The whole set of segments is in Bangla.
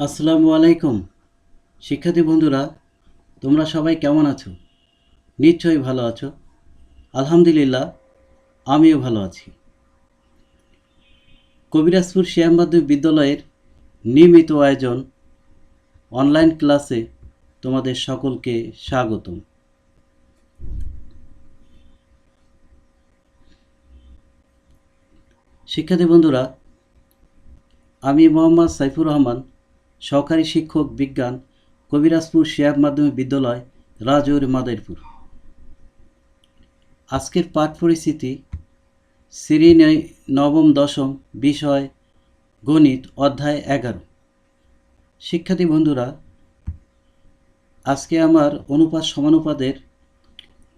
আসসালামু আলাইকুম। শিক্ষার্থী বন্ধুরা, তোমরা সবাই কেমন আছো? নিশ্চয়ই ভালো আছো। আলহামদুলিল্লাহ, আমিও ভালো আছি। কবিরাজপুর শ্যাম মাধ্যমিক বিদ্যালয়ের নিয়মিত আয়োজন অনলাইন ক্লাসে তোমাদের সকলকে স্বাগতম। শিক্ষার্থী বন্ধুরা, আমি মোহাম্মদ সাইফুর রহমান সহকারী শিক্ষক, বিজ্ঞান, কবিরাজপুর শিয়াব মাধ্যমিক বিদ্যালয়, রাজৌর মাদারীপুর। আজকের পাঠ পরিস্থিতি নয়- নবম, দশম, বিষয়, গণিত, অধ্যায় এগারো। শিক্ষার্থী বন্ধুরা, আজকে আমার অনুপাত সমানুপাতের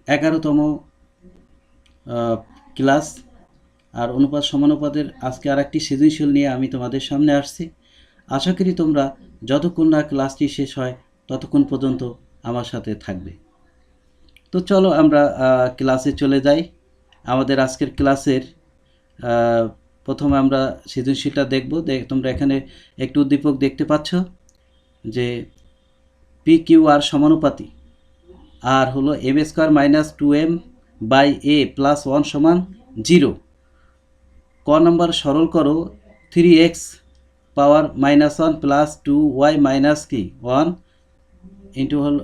এগারোতম ক্লাস। আর অনুপাত সমানুপাতের আজকে আর একটি সৃজনশীল নিয়ে আমি তোমাদের সামনে আসছি। আশা করি তোমরা যতক্ষণ না ক্লাসটি শেষ হয়, ততক্ষণ পর্যন্ত আমার সাথে থাকবে। তো চলো আমরা ক্লাসে চলে যাই। আমাদের আজকের ক্লাসের প্রথমে আমরা সৃজনশীলটা দেখব। দেখ তোমরা এখানে একটু উদ্দীপক দেখতে পাচ্ছ যে পি কিউ আর সমানুপাতি। আর হলো M square minus two M by A plus one সমান জিরো। ক নম্বর সরল করো, three X power minus one plus two Y minus কি? One into whole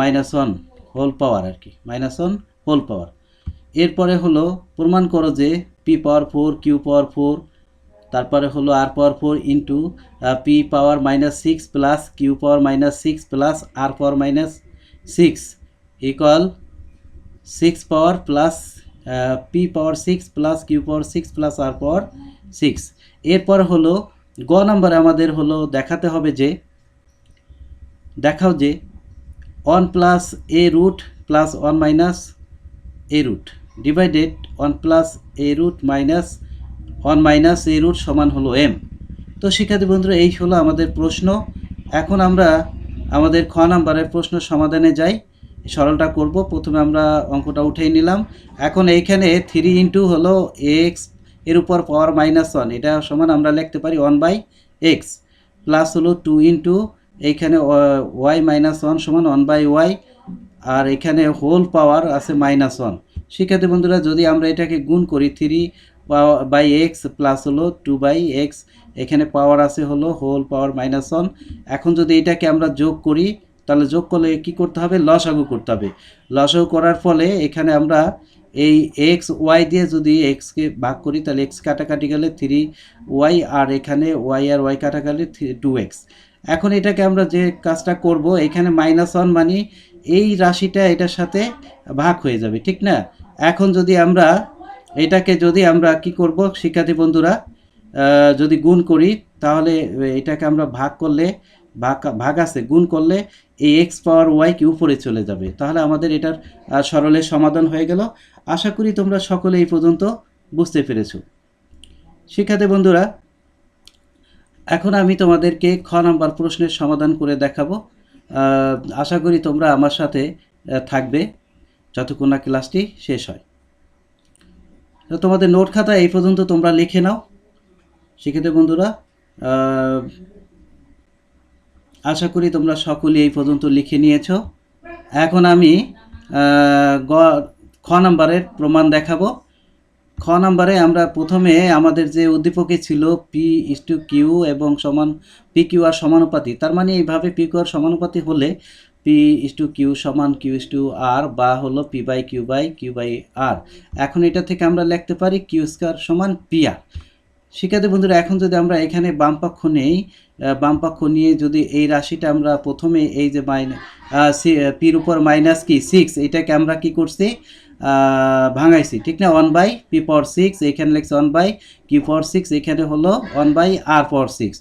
minus one whole power আর কি, মাইনাস ওয়ান হোল পাওয়ার। এরপরে হলো প্রমাণ করো যে P power four Q power four, তারপরে হলো R power four into P power minus six plus Q power minus six plus R power minus six equal six power plus P power six plus Q power six plus R power six. এরপর হলো, গ নম্বরে আমাদের হলো দেখাতে হবে যে, দেখাও যে one plus A root plus one minus A root divided one plus A root minus one minus A root সমান হলো এম তো শিক্ষার্থী বন্ধুরা, এই হলো আমাদের প্রশ্ন। এখন আমরা আমাদের খ নাম্বারের প্রশ্ন সমাধানে যাই। সরলটা করব। প্রথমে আমরা অঙ্কটা উঠেই নিলাম। এখন এইখানে থ্রি ইন্টু হলো এক্স এর উপর পাওয়ার মাইনাস ওয়ান এটা সমান আমরা লিখতে পারি ওয়ান বাই এক্স প্লাস হলো টু ইন্টু এইখানে ওয়াই মাইনাস ওয়ান সমান ওয়ান বাই ওয়াই আর এখানে হোল পাওয়ার আছে মাইনাস ওয়ান শিক্ষার্থী বন্ধুরা, যদি আমরা এটাকে গুণ করি থ্রি বাই এক্স প্লাস হলো টু বাই এক্স এখানে পাওয়ার আছে হলো হোল পাওয়ার মাইনাস ওয়ান এখন যদি এটাকে আমরা যোগ করি, তাহলে যোগ করলে কি করতে হবে? লসাগু করতে হবে। লসাগু করার ফলে এখানে আমরা এই এক্স ওয়াই দিয়ে যদি এক্সকে ভাগ করি, তাহলে এক্স কাটাকাটি গেলে থ্রি ওয়াই আর এখানে ওয়াই আর ওয়াই কাটা গেলে টু এক্স এখন এটাকে আমরা যে কাজটা করব, এখানে মাইনাস ওয়ান মানে এই রাশিটা এটার সাথে ভাগ হয়ে যাবে, ঠিক না? এখন যদি আমরা এটাকে যদি আমরা কি করব, শিক্ষার্থী বন্ধুরা যদি গুণ করি, তাহলে এটাকে আমরা ভাগ করলে ভাগ ভাগ আছে, গুণ করলে এই এক্স পাওয়ার ওয়াই কি উপরে চলে যাবে। তাহলে আমাদের এটার সরলের সমাধান হয়ে গেল। আশা করি তোমরা সকলে এই পর্যন্ত বুঝতে পেরেছ। শিক্ষার্থী বন্ধুরা, এখন আমি তোমাদেরকে খ নাম্বার প্রশ্নের সমাধান করে দেখাবো। আশা করি তোমরা আমার সাথে থাকবে যতক্ষণ না ক্লাসটি শেষ হয়। তো তোমাদের নোট খাতা এই পর্যন্ত তোমরা লিখে নাও। শিক্ষিত বন্ধুরা আশা করি তোমরা সকলে এই পর্যন্ত লিখে নিয়েছো। এখন আমি গ, খ নাম্বারের প্রমাণ দেখাবো। খ নাম্বারে আমরা প্রথমে আমাদের যে উদ্দীপকে ছিল পি ইস টু কিউ এবং সমান পি কিউ আর সমানুপাতি, তার মানে এইভাবে পি কিউ আর সমানুপাতি হলে পি ইস টু কিউ সমান কিউ ইস টু আর বা হলো P by Q by Q by R এখন এটা থেকে আমরা লিখতে পারি কিউ স্কোয়ার সমান পি আর শিক্ষার্থী বন্ধুরা এখন যদি আমরা এখানে বাম পক্ষ নেই আহ, বাম পক্ষ নিয়ে যদি এই রাশিটা আমরা প্রথমে এই যে মাইনাস পির উপর মাইনাস কি? সিক্স এটাকে আমরা কি করছি? ভাঙাইছি। ঠিক না? One by P power six এখানে লিখছি one by Q power six এখানে হলো one by R power six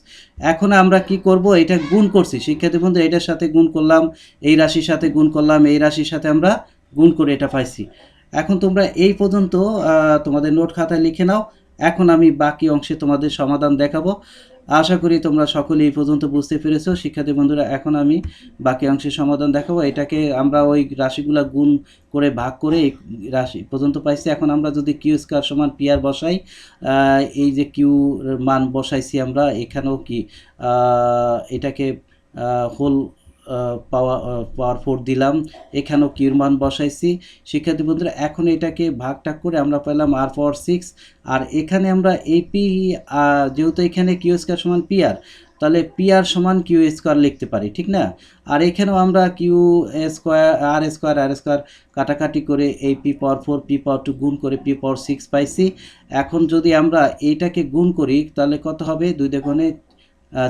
এখন আমরা কি করব? এটা গুণ করছি। শিক্ষার্থী বন্ধু এটার সাথে গুণ করলাম এই রাশির সাথে গুণ করলাম এই রাশির সাথে আমরা গুণ করে এটা পাইছি। এখন তোমরা এই পর্যন্ত তোমাদের নোট খাতায় লিখে নাও। এখন আমি বাকি অংশে তোমাদের সমাধান দেখাবো। আশা করি তোমরা সকলে এই পর্যন্ত বুঝতে পেরেছ। শিক্ষার্থী বন্ধুরা, এখন আমি বাকি অংশের সমাধান দেখাবো। এটাকে আমরা ওই রাশিগুলা গুণ করে ভাগ করে এই রাশি পর্যন্ত পাইছি। এখন আমরা যদি কিউ স্কোয়ার সমান পিয়ার বসাই এই যে কিউ মান বসাইছি আমরা, এখানেও কি এটাকে হোল পাওয়ার পাওয়ার ফোর দিলাম। এখানেও কিউর মান বসাইছি। শিক্ষার্থী বন্ধুরা, এখন এটাকে ভাগ টাগ করে আমরা পেলাম আর পাওয়ার সিক্স। আর এখানে আমরা এই পি যেহেতু এখানে কিউ স্কোয়ার সমান পি আর, তাহলে পি আর সমান কিউ স্কোয়ার লিখতে পারি, ঠিক না? আর এখানেও আমরা Q square, R square R square কাটাকাটি করে এই P power four, P power two গুণ করে পি পাওয়ার সিক্স পাইছি। এখন যদি আমরা এইটাকে গুণ করি, তাহলে কত হবে? দুই দেখনে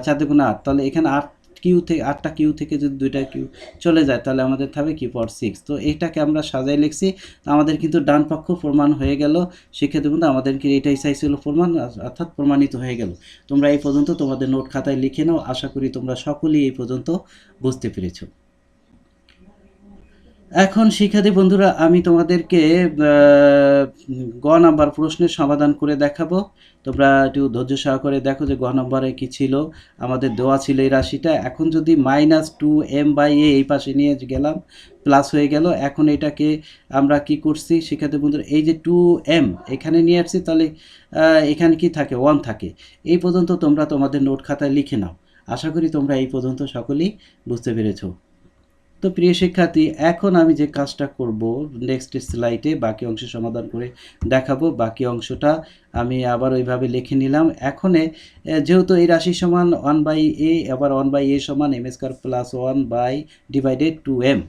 চার দেখুন আট। তাহলে এখানে আট কিউ থেকে আটটা কিউ থেকে যদি দুইটা কিউ চলে যায়, তাহলে আমাদের থাকবে কি পর সিক্স তো এইটাকে আমরা সাজাই লিখছি। আমাদের কিন্তু ডান পক্ষ প্রমাণ হয়ে গেল। সেক্ষেত্রে কিন্তু আমাদেরকে এটাই চাইছিল প্রমাণ অর্থাৎ প্রমাণিত হয়ে গেল। তোমরা এই পর্যন্ত তোমাদের নোট খাতায় লিখে নাও। আশা করি তোমরা সকলেই এই পর্যন্ত বুঝতে পেরেছ। এখন শিক্ষার্থী বন্ধুরা, আমি তোমাদেরকে গ নাম্বার প্রশ্নের সমাধান করে দেখাবো। তোমরা একটু ধৈর্য সহকারে দেখো যে গ নম্বরে কি ছিল। আমাদের দেওয়া ছিল এই রাশিটা। এখন যদি minus two M by A এই পাশে নিয়ে গেলাম প্লাস হয়ে গেল, এখন এটাকে আমরা কি করছি? শিক্ষার্থী বন্ধুরা, এই যে টু এম এখানে নিয়ে আসছি, তাহলে এখানে কি থাকে? ওয়ান থাকে। এই পর্যন্ত তোমরা তোমাদের নোট খাতায় লিখে নাও। আশা করি তোমরা এই পর্যন্ত সকলেই বুঝতে পেরেছ। তো প্রিয় শিক্ষার্থী, এখন আমি যে কাজটা করব নেক্সট স্লাইডে বাকি অংশ সমাধান করে দেখাবো। বাকি অংশটা আমি আবার ওইভাবে লিখে নিলাম। এখনে যেহেতু এই রাশি সমান ওয়ান বাই এ আবার ওয়ান বাই এ সমান M square plus one by divided two M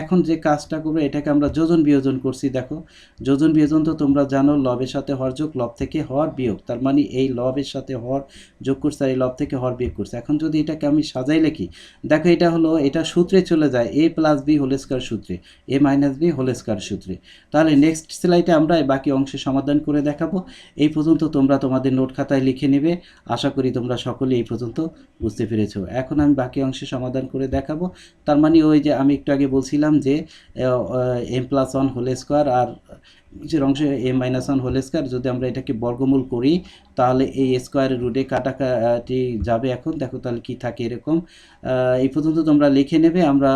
এখন যে কাজটা করব, এটাকে আমরা যোজন বিয়োজন করছি, দেখো। যোজন বিয়োজন তো তোমরা জানো, লবের সাথে হর যোগ, লব থেকে হর বিয়োগ। তার মানে এই লবের সাথে হর যোগ করছে আর এই লব থেকে হর বিয়োগ করছে। এখন যদি এটাকে আমি সাজাই লিখি, দেখো এটা হলো, এটা সূত্রে চলে যায় এ প্লাস বি হোল সূত্রে এ মাইনাস বি হোল সূত্রে। তাহলে নেক্সট স্লাইডে আমরা বাকি অংশে সমাধান করে দেখাবো। এই পর্যন্ত তোমরা তোমাদের নোট খাতায় লিখে নেবে। আশা করি তোমরা সকলে এই পর্যন্ত বুঝতে পেরেছ। এখন আমি বাকি অংশে সমাধান করে দেখাবো। তার মানে ওই যে আমি একটু আগে বলছিলাম যে M plus one whole square আর নিচের অংশে M minus one whole square. যদি আমরা এটাকে বর্গমূল করি, তাহলে এই স্কোয়ারের রুটে কাটাকাটি যাবে এখন। দেখো তাহলে কি থাকে এরকম। এই পর্যন্ত তোমরা লিখে নেবে। আমরা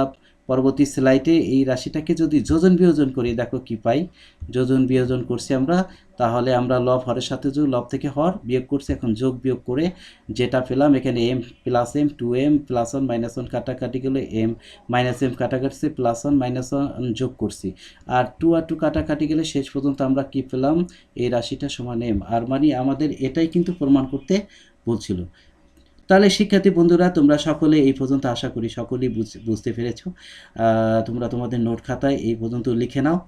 পরবর্তী স্লাইডে এই রাশিটাকে যদি যোজন বিয়োজন করি, দেখো কি পাই? যোজন বিয়োজন করছি আমরা, তাহলে আমরা লব হরের সাথে যোগ লব থেকে হর বিয়োগ করছি, এখন যোগ বিয়োগ করে যেটা পেলাম, এখানে M plus M two M plus one minus one কাটাকাটি গেলে এম মাইনাস এম কাটাকাটছে প্লাস ওয়ান মাইনাস ওয়ান যোগ করছি। আর টু আর টু কাটাকাটি গেলে শেষ পর্যন্ত আমরা কি পেলাম? এই রাশিটা সমান এম আর মানে আমাদের এটাই কিন্তু প্রমাণ করতে বলছিল। তাহলে শিক্ষার্থী বন্ধুরা, তোমরা সকলে এই পর্যন্ত আশা করি সকলেই বুঝ- বুঝতে পেরেছ। তোমরা তোমাদের নোট খাতায় এই পর্যন্ত লিখে নাও।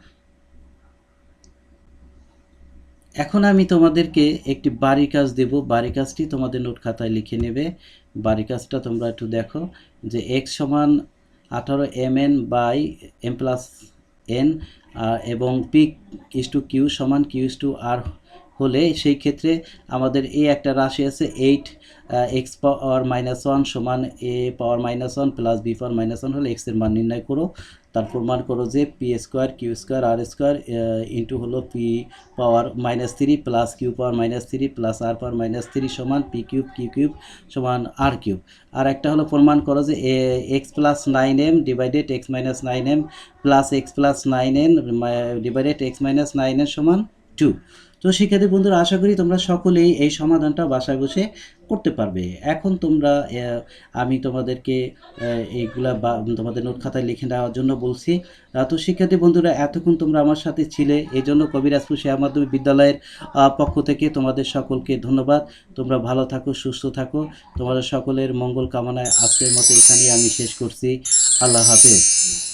এখন আমি তোমাদেরকে একটি বাড়ি কাজ দেব। বাড়ি কাজটি তোমাদের নোট খাতায় লিখে নেবে। বাড়ি কাজটা তোমরা একটু দেখো যে এক্স সমান আঠারো M N by M plus N এবং পি ইস টু কিউ সমান কিউ ইস টু আর হলে সেই ক্ষেত্রে আমাদের এই একটা রাশি আছে eight X power minus one সমান A power minus one plus B power minus one হলে এক্সের মান নির্ণয় করো। তার প্রমাণ করো যে P square Q square R square into হলো P power minus three plus Q power minus three plus R power minus three সমান পি কিউব কিউ কিউব সমান আর কিউব আর একটা হলো প্রমাণ করো যে X plus nine M divided X minus nine M plus X plus nine N divided X minus nine N সমান টু তো শিক্ষার্থী বন্ধুরা, আশা করি তোমরা সকলেই এই সমাধানটা বাসায় বসে করতে পারবে। এখন তোমরা আমি তোমাদেরকে এইগুলা বা, তোমাদের নোট খাতায় লিখে নেওয়ার জন্য বলছি। তো শিক্ষার্থী বন্ধুরা, এতক্ষণ তোমরা আমার সাথে ছিলে এই জন্য কবিরাজপুর শেয়া মাধ্যমিক বিদ্যালয়ের পক্ষ থেকে তোমাদের সকলকে ধন্যবাদ। তোমরা ভালো থাকো, সুস্থ থাকো। তোমাদের সকলের মঙ্গল কামনায় আজকের মতো এখানেই আমি শেষ করছি। আল্লাহ হাফেজ।